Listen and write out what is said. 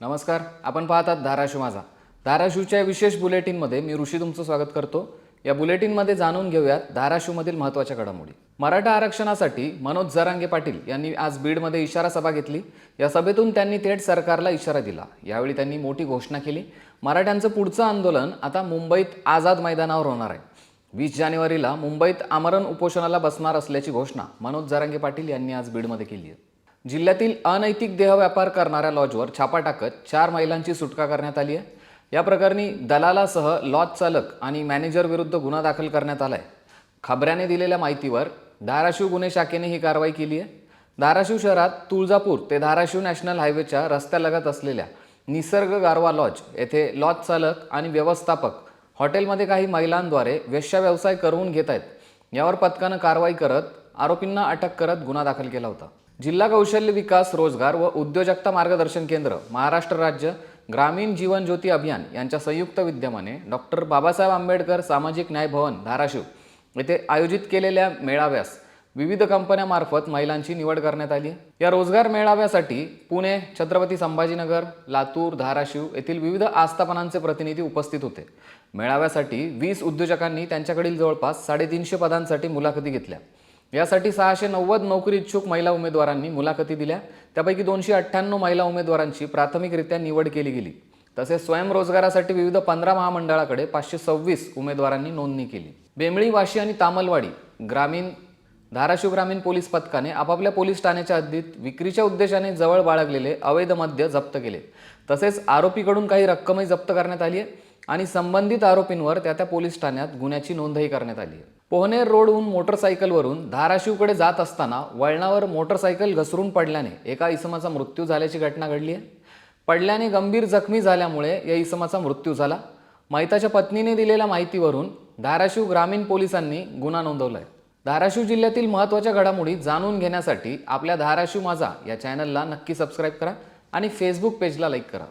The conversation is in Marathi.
नमस्कार आपण पाहतात धाराशिव माझा. धाराशिवच्या विशेष बुलेटिनमध्ये मी ऋषी तुमचं स्वागत करतो. या बुलेटिनमध्ये जाणून घेऊयात धाराशिवमधील महत्त्वाच्या घडामोडी. मराठा आरक्षणासाठी मनोज जरांगे पाटील यांनी आज बीडमध्ये इशारा सभा घेतली. या सभेतून त्यांनी थेट सरकारला इशारा दिला. यावेळी त्यांनी मोठी घोषणा केली. मराठ्यांचं पुढचं आंदोलन आता मुंबईत आझाद मैदानावर होणार आहे. वीस जानेवारीला मुंबईत आमरण उपोषणाला बसणार असल्याची घोषणा मनोज जरांगे पाटील यांनी आज बीडमध्ये केली आहे. जिल्ह्यातील अनैतिक देहव्यापार करणाऱ्या लॉजवर छापा टाकत चार महिलांची सुटका करण्यात आली आहे. या प्रकरणी दलालासह लॉज चालक आणि मॅनेजर विरुद्ध गुन्हा दाखल करण्यात आला आहे खबऱ्याने दिलेल्या माहितीवर धाराशिव गुन्हे शाखेने ही कारवाई केली आहे. धाराशिव शहरात तुळजापूर ते धाराशिव नॅशनल हायवेच्या रस्त्यालगत असलेल्या निसर्ग गारवा लॉज येथे लॉज चालक आणि व्यवस्थापक हॉटेलमध्ये काही महिलांद्वारे वेश्या व्यवसाय करवून घेत आहेत. यावर पथकानं कारवाई करत आरोपींना अटक करत गुन्हा दाखल केला होता. जिल्हा कौशल्य विकास रोजगार व उद्योजकता मार्गदर्शन केंद्र महाराष्ट्र राज्य ग्रामीण जीवन ज्योती अभियान यांच्या संयुक्त विद्यमाने डॉक्टर बाबासाहेब आंबेडकर सामाजिक न्याय भवन धाराशिव येथे आयोजित केलेल्या मेळाव्यास विविध कंपन्यामार्फत महिलांची निवड करण्यात आली. या रोजगार मेळाव्यासाठी पुणे छत्रपती संभाजीनगर लातूर धाराशिव येथील विविध आस्थापनांचे प्रतिनिधी उपस्थित होते. मेळाव्यासाठी वीस उद्योजकांनी त्यांच्याकडील जवळपास साडेतीनशे पदांसाठी मुलाखती घेतल्या. यासाठी सहाशे नव्वद नोकरी इच्छुक महिला उमेदवारांनी मुलाखती दिल्या. त्यापैकी दोनशे अठ्ठ्याण्णव महिला उमेदवारांची प्राथमिकरित्या निवड केली गेली. तसेच स्वयंरोजगारासाठी विविध पंधरा महामंडळाकडे पाचशे सव्वीस उमेदवारांनी नोंदणी केली. बेंबळी वाशी आणि तामलवाडी ग्रामीण धाराशिव ग्रामीण पोलीस पथकाने आपापल्या पोलीस ठाण्याच्या हद्दीत विक्रीच्या उद्देशाने जवळ बाळगलेले अवैध मद्य जप्त केले. तसेच आरोपीकडून काही रक्कमही जप्त करण्यात आली आहे. आणि संबंधित आरोपींवर त्या त्या पोलीस ठाण्यात गुन्ह्याची नोंदही करण्यात आली आहे. पोहनेर रोडहून मोटरसायकलवरून धाराशिवकडे जात असताना वळणावर मोटरसायकल घसरून पडल्याने एका इसमाचा मृत्यू झाल्याची घटना घडली आहे. पडल्याने गंभीर जखमी झाल्यामुळे या इसमाचा मृत्यू झाला. मैताच्या पत्नीने दिलेल्या माहितीवरून धाराशिव ग्रामीण पोलिसांनी गुन्हा नोंदवला आहे धाराशिव जिल्ह्यातील महत्त्वाच्या घडामोडी जाणून घेण्यासाठी आपल्या धाराशिव माझा या चॅनलला नक्की सबस्क्राईब करा आणि फेसबुक पेजला लाईक करा.